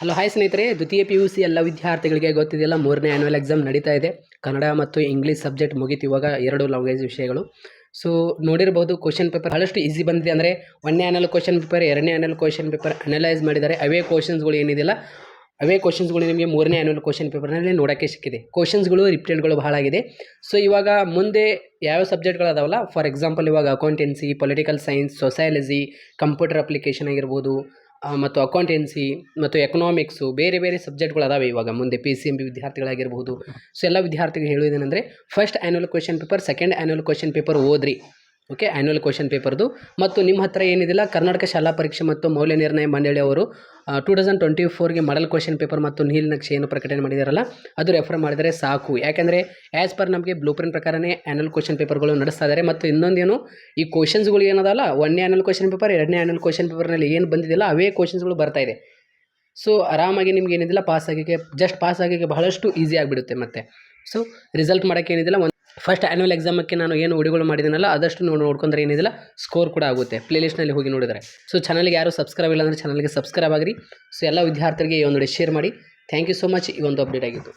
Hello hi ಸ್ನೇಹಿತರೆ. ದ್ವಿತೀಯ P U C ಎಲ್ಲ ವಿದ್ಯಾರ್ಥಿಗಳಿಗೆ ಗೊತ್ತಿದೆಯಲ್ಲ, ಮೂರನೇ ಆ್ಯನ್ಯುವಲ್ ಎಕ್ಸಾಮ್ ನಡೀತಾ ಇದೆ. ಕನ್ನಡ ಮತ್ತು ಇಂಗ್ಲೀಷ್ ಸಬ್ಜೆಕ್ಟ್ ಮುಗೀತು, ಇವಾಗ ಎರಡು ಲ್ಯಾಂಗ್ವೇಜ್ ವಿಷಯಗಳು. ಸೊ ನೋಡಿರ್ಬೋದು ಕ್ವಶನ್ ಪೇಪರ್ ಬಹಳಷ್ಟು ಈಸಿ ಬಂದಿದೆ ಅಂದರೆ, ಒಂದನೇ ಆ್ಯನಲ್ ಕ್ವಶನ್ ಪೇಪರ್ ಎರಡನೇ ಆ್ಯನಲ್ ಕ್ವಶನ್ ಪೇಪರ್ ಅನಲೈಸ್ ಮಾಡಿದ್ದಾರೆ. ಅವೇ ಕ್ವಶನ್ಸ್ಗಳು ಏನಿದೆಯಲ್ಲ, ಅವೇ ಕ್ವಶನ್ಸ್ಗಳು ನಿಮಗೆ ಮೂರನೇ ಆ್ಯನ್ಯುವಲ್ ಕ್ವಶನ್ ಪೇಪರ್ನಲ್ಲಿ ನೋಡೋಕ್ಕೆ ಸಿಕ್ಕಿದೆ. ಕ್ವಶನ್ಸ್ಗಳು ರಿಪೀಟೆಡ್ಗಳು ಬಹಳ ಆಗಿದೆ. ಸೊ ಇವಾಗ ಮುಂದೆ ಯಾವ ಸಬ್ಜೆಕ್ಟ್ಗಳು ಅದಾವಲ್ಲ ಫಾರ್ ಎಕ್ಸಾಂಪಲ್ ಇವಾಗ accountancy political science sociology computer application ಆಗಿರ್ಬೋದು ಮತ್ತು ಅಕೌಂಟೆನ್ಸಿ ಮತ್ತು ಎಕನಾಮಿಕ್ಸು ಬೇರೆ ಬೇರೆ ಸಬ್ಜೆಕ್ಟ್ಗಳು ಅದಾವೆ ಇವಾಗ. ಮುಂದೆ ಪಿ ಸಿ ಎಂ ಬಿ ವಿದ್ಯಾರ್ಥಿಗಳಾಗಿರ್ಬೋದು ಸೊ ಎಲ್ಲ ವಿದ್ಯಾರ್ಥಿಗಳು ಹೇಳುವುದೇನೆಂದರೆ first annual question paper second annual question paper ಓದ್ರಿ. ಓಕೆ ಆ್ಯನ್ಯುವಲ್ ಕ್ವಶನ್ ಪೇಪರ್ದು ಮತ್ತು ನಿಮ್ಮ ಹತ್ರ ಏನಿದಿಲ್ಲ, ಕರ್ನಾಟಕ ಶಾಲಾ ಪರೀಕ್ಷೆ ಮತ್ತು ಮೌಲ್ಯ ನಿರ್ಣಯ ಮಂಡಳಿ ಅವರು ಟೂ ತೌಸಂಡ್ ಟ್ವೆಂಟಿ ಫೋರ್ಗೆ ಮಾಡಲ್ ಕ್ವಶನ್ ಪೇಪರ್ ಮತ್ತು ನೀಲನಕ್ಷೆಯನ್ನು ಪ್ರಕಟಣೆ ಮಾಡಿದಾರಲ್ಲ, ಅದು ರೆಫರ್ ಮಾಡಿದರೆ ಸಾಕು. ಯಾಕೆಂದರೆ ಆ್ಯಸ್ ಪರ್ ನಮಗೆ ಬ್ಲೂ ಪ್ರಿಂಟ್ ಪ್ರಕಾರನೇ ಆ್ಯನ್ಯಲ್ ಕ್ವಶನ್ ಪೇಪರ್ಗಳು ನಡೆಸ್ತಾ ಇದ್ದಾರೆ ಮತ್ತು ಇನ್ನೊಂದೇನು, ಈ ಕ್ವಶನ್ಸ್ಗಳು ಏನದಲ್ಲ, ಒಂದನೇ ಆ್ಯನ್ಯಲ್ ಕ್ವಶನ್ ಪೇಪರ್ ಎರಡನೇ ಆ್ಯನ್ಯಲ್ ಕ್ವಶನ್ ಪೇಪರ್ನಲ್ಲಿ ಏನು ಬಂದಿದೆಯಲ್ಲ ಅವೇ ಕ್ವಶನ್ಸ್ಗಳು ಬರ್ತಾ ಇದೆ. ಸೊ ಆರಾಮಾಗಿ ನಿಮ್ಗೆ ಏನಿದಿಲ್ಲ ಪಾಸ್ ಆಗಿಗೆ ಜಸ್ಟ್ ಪಾಸ್ ಆಗಿಗೆ ಬಹಳಷ್ಟು ಈಸಿ ಆಗಿಬಿಡುತ್ತೆ ಮತ್ತೆ. ಸೊ ರಿಸಲ್ಟ್ ಮಾಡೋಕ್ಕೆ ಏನಿದಿಲ್ಲ ಫಸ್ಟ್ ಆ್ಯನ್ಯುವಲ್ ಎಕ್ಸಾಮಕ್ಕೆ ನಾನು ಏನು ಉಡಿಗಳು ಮಾಡಿದ್ದೀನಲ್ಲ, ಅದಷ್ಟು ನೋಡಿ, ನೋಡ್ಕೊಂಡ್ರೆ ಏನಿದಿಲ್ಲ ಸ್ಕೋರ್ ಕೂಡ ಆಗುತ್ತೆ. ಪ್ಲೇಲಿಸ್ಟ್ನಲ್ಲಿ ಹೋಗಿ ನೋಡಿದರೆ. ಸೊ ಚಾನಲ್ಗೆ ಯಾರು ಸಬ್ಸ್ಕ್ರೈಬ್ ಇಲ್ಲ ಅಂದರೆ ಚಾನಲ್ಗೆ ಸಬ್ಸ್ಕ್ರೈಬ್ ಆಗಿರಿ. ಸೊ ಎಲ್ಲ ವಿದ್ಯಾರ್ಥಿಗಳಿಗೆ ಈ ಒಂದು ಶೇರ್ ಮಾಡಿ. ಥ್ಯಾಂಕ್ ಯು ಸೊ ಮಚ್ ಈ ಒಂದು ಅಪ್ಡೇಟ್ ಆಗಿತ್ತು